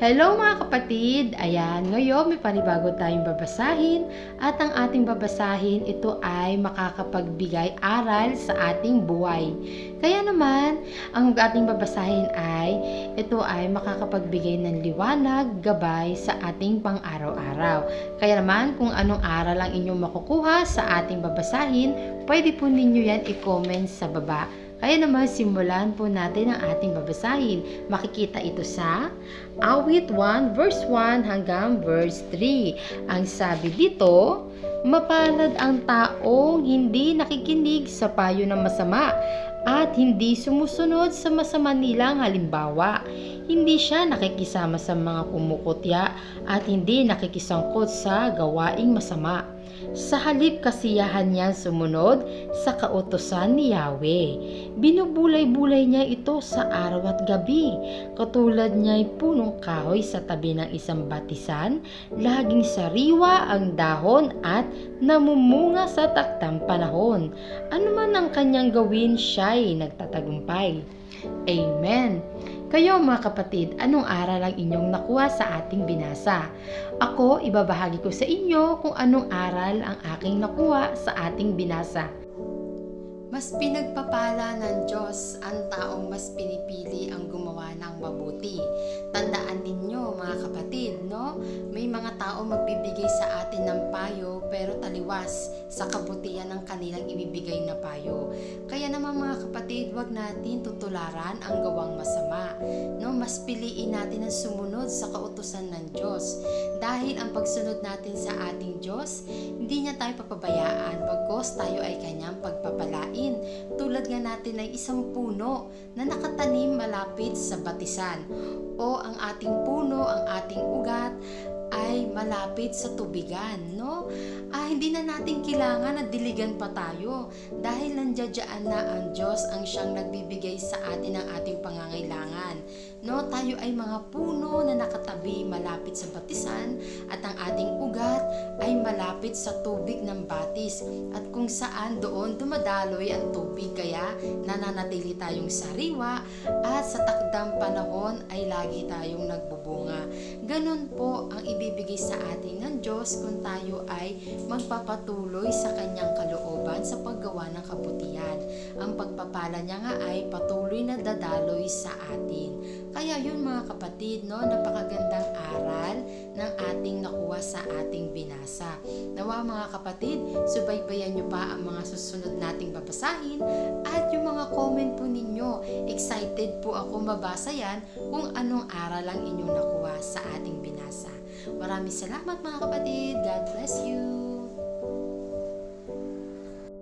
Hello mga kapatid! Ayan, ngayon may panibago tayong babasahin at ang ating babasahin ito ay makakapagbigay aral sa ating buhay. Kaya naman, ang ating babasahin ay ito ay makakapagbigay ng liwanag, gabay sa ating pang-araw-araw. Kaya naman, kung anong aral ang inyong makukuha sa ating babasahin, pwede po ninyo yan i-comment sa baba. Kaya naman simulan po natin ang ating babasahin. Makikita ito sa Awit 1 verse 1 hanggang verse 3. Ang sabi dito, Mapalad ang taong hindi nakikinig sa payo ng masama at hindi sumusunod sa masama nilang halimbawa. Hindi siya nakikisama sa mga kumukutya at hindi nakikisangkot sa gawaing masama. Sa halip kasiyahan niya sumunod sa kautosan ni Yahweh. Binubulay-bulay niya ito sa araw at gabi. Katulad niya ay punong kahoy sa tabi ng isang batisan, laging sariwa ang dahon at namumunga sa taktang panahon. Ano man ang kanyang gawin, siya'y nagtatagumpay. Amen. Kayo mga kapatid, anong aral ang inyong nakuha sa ating binasa? Ako, ibabahagi ko sa inyo kung anong aral ang aking nakuha sa ating binasa. Mas pinagpapala ng Diyos ang taong mas pinipili ang gumawa ng mabuti. Tandaan ninyo mga kapatid, no? May mga tao magbibigay sa atin ng payo pero taliwas sa kabutihan ng kanilang ibibigay na payo. Kaya naman mga kapatid, wag natin tutularan ang gawang masama. No? Mas piliin natin ang sumunod sa kautusan ng Diyos. Dahil ang pagsunod natin sa ating Diyos, hindi niya tayo papabayaan bagkos tayo ay kanyang pagpapalain tulad nga natin ay isang puno na nakatanim malapit sa batisan o ang ating puno, ang ating ugat ay malapit sa tubigan, no? Ah, hindi na natin kailangan na diligan pa tayo dahil nandiyan na ang Diyos ang siyang nagbibigay sa atin ng ating pangangailangan. No, tayo ay mga puno na nakatabi malapit sa batisan at ang ating ugat ay malapit sa tubig ng batis at kung saan doon dumadaloy ang tubig kaya nananatili tayong sariwa at sa takdang panahon ay lagi tayong nagbubunga. Ganon po ang ibibigay sa atin ng Diyos kung tayo ay magpapatuloy sa kanyang kalooban sa paggawa ng kabutihan. Ang pagpapala niya nga ay patuloy na dadaloy sa atin. Kaya yun mga kapatid, no, napakagandang aral ng ating nakuha sa ating binasa. Nawa mga kapatid, subaybayan nyo pa ang mga susunod nating babasahin at yung mga comment po ninyo. Excited po ako mabasa yan kung anong aral ang inyong nakuha sa ating binasa. Maraming salamat mga kapatid. God bless you.